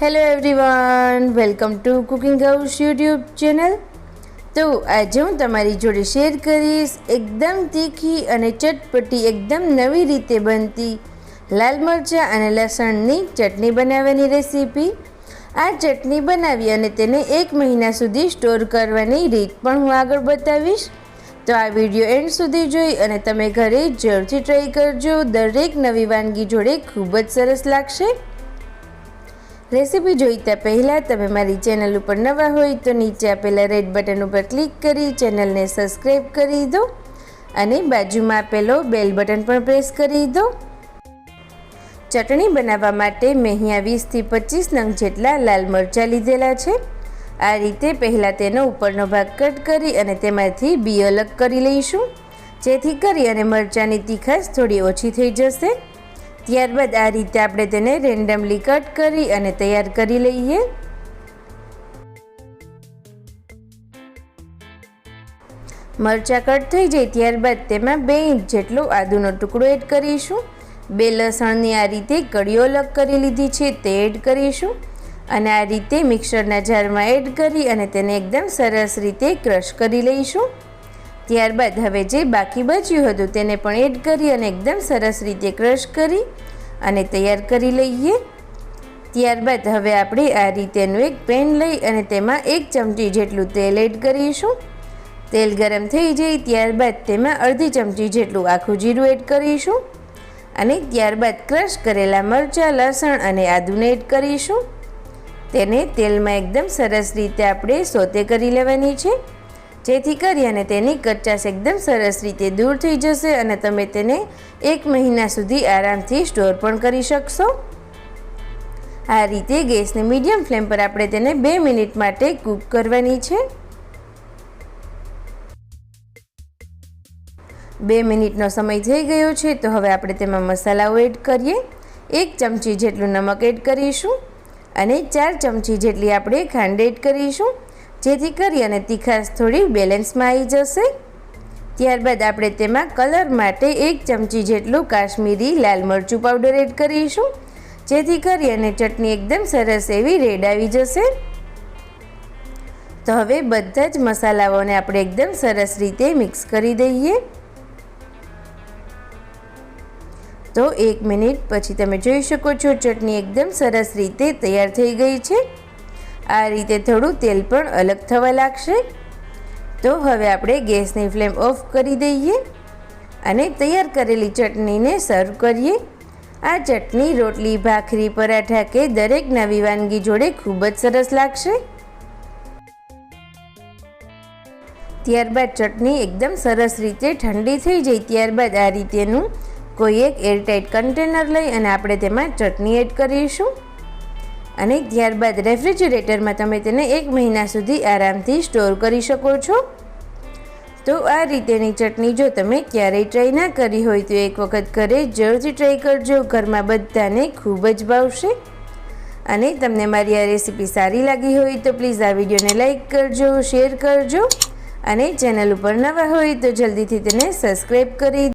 Hello everyone welcome to cooking house YouTube channel તો આજે હું તમારી જોડે શેર કરીશ એકદમ તીખી અને ચટપટી, એકદમ નવી રીતે બનતી લાલ મરચાં અને લસણની ચટણી બનાવવાની રેસીપી આ ચટણી બનાવી અને તેને એક મહિના સુધી સ્ટોર કરવાની રીત પણ હું આગળ બતાવીશ. તો આ વીડિયો એન્ડ સુધી જોઈ અને તમે ઘરે જરૂરથી ટ્રાય કરજો. દરેક નવી વાનગી જોડે ખૂબ જ સરસ લાગશે. રેસીપી જોઈતા પહેલાં તમે મારી ચેનલ ઉપર નવા હોય તો નીચે આપેલા રેડ બટન ઉપર ક્લિક કરી ચેનલને સબસ્ક્રાઈબ કરી દો અને બાજુમાં આપેલો બેલ બટન પણ પ્રેસ કરી દો. ચટણી બનાવવા માટે મેં અહીંયા વીસથી પચીસ નંગ જેટલા લાલ મરચાં લીધેલા છે. આ રીતે પહેલાં તેનો ઉપરનો ભાગ કટ કરી અને તેમાંથી બી અલગ કરી લઈશું. જેથી કરી અને મરચાંની તીખાશ થોડી ઓછી થઈ જશે. ત્યારબાદ આ રીતે આપણે તેને રેન્ડમલી કટ કરી અને તૈયાર કરી લઈએ. મરચાં કટ થઈ જાય ત્યારબાદ તેમાં બે ઇંચ જેટલો આદુનો ટુકડો એડ કરીશું. બે લસણની આ રીતે કડીઓ અલગ કરી લીધી છે તે એડ કરીશું. અને આ રીતે મિક્સરના જારમાં એડ કરી અને તેને એકદમ સરસ રીતે ક્રશ કરી લઈશું. ત્યારબાદ હવે જે બાકી બચ્યું હતું તેને પણ એડ કરી અને એકદમ સરસ રીતે ક્રશ કરી અને તૈયાર કરી લઈએ. ત્યારબાદ હવે આપણે આ રીતેનું એક પેન લઈ અને તેમાં એક ચમચી જેટલું તેલ એડ કરીશું. તેલ ગરમ થઈ જાય ત્યારબાદ તેમાં અડધી ચમચી જેટલું આખું જીરું એડ કરીશું અને ત્યારબાદ ક્રશ કરેલા મરચાં, લસણ અને આદુને એડ કરીશું. તેને તેલમાં એકદમ સરસ રીતે આપણે સોતે કરી લેવાની છે. જેથી કરી અને તેની કચાશ એકદમ સરસ રીતે દૂર થઈ જશે અને તમે તેને એક મહિના સુધી આરામથી સ્ટોર પણ કરી શકશો. આ રીતે ગેસને મીડિયમ ફ્લેમ પર આપણે તેને બે મિનિટ માટે કૂક કરવાની છે. બે મિનિટનો સમય થઈ ગયો છે તો હવે આપણે તેમાં મસાલાઓ એડ કરીએ. એક ચમચી જેટલું નમક એડ કરીશું અને ચાર ચમચી જેટલી આપણે ખાંડ એડ કરીશું. જેથી કરી અને તીખાશ થોડી બેલેન્સમાં આવી જશે. ત્યારબાદ આપણે તેમાં કલર માટે એક ચમચી જેટલું કાશ્મીરી લાલ મરચું પાવડર એડ કરીશું. જેથી કરી અને ચટણી એકદમ સરસ એવી રેડ આવી જશે. તો હવે બધા જ મસાલાઓને આપણે એકદમ સરસ રીતે મિક્સ કરી દઈએ. તો એક મિનિટ પછી તમે જોઈ શકો છો ચટણી એકદમ સરસ રીતે તૈયાર થઈ ગઈ છે. આ રીતે થોડું તેલ પણ અલગ થવા લાગશે. તો હવે આપણે ગેસની ફ્લેમ ઓફ કરી દઈએ અને તૈયાર કરેલી ચટણીને સર્વ કરીએ. આ ચટણી, રોટલી, ભાખરી, પરાઠા કે દરેક નવી વાનગી જોડે ખૂબ જ સરસ લાગશે. ત્યારબાદ ચટણી એકદમ સરસ રીતે ઠંડી થઈ જાય ત્યારબાદ આ રીતેનું કોઈ એક એરટાઇટ કન્ટેનર લઈ અને આપણે તેમાં ચટણી એડ કરીશું. અને ત્યારબાદ રેફ્રિજરેટરમાં તમે તેને એક મહિના સુધી આરામથી સ્ટોર કરી શકો છો. તો આ રીતેની ચટણી જો તમે ક્યારેય ટ્રાય ના કરી હોય તો એક વખત ઘરે જરૂરથી ટ્રાય કરજો. ઘરમાં બધાને ખૂબ જ ભાવશે. અને તમને મારી આ રેસીપી સારી લાગી હોય તો પ્લીઝ આ વિડીયોને લાઇક કરજો, શેર કરજો. અને ચેનલ ઉપર નવા હોય તો જલ્દીથી તેને સબસ્ક્રાઈબ કરી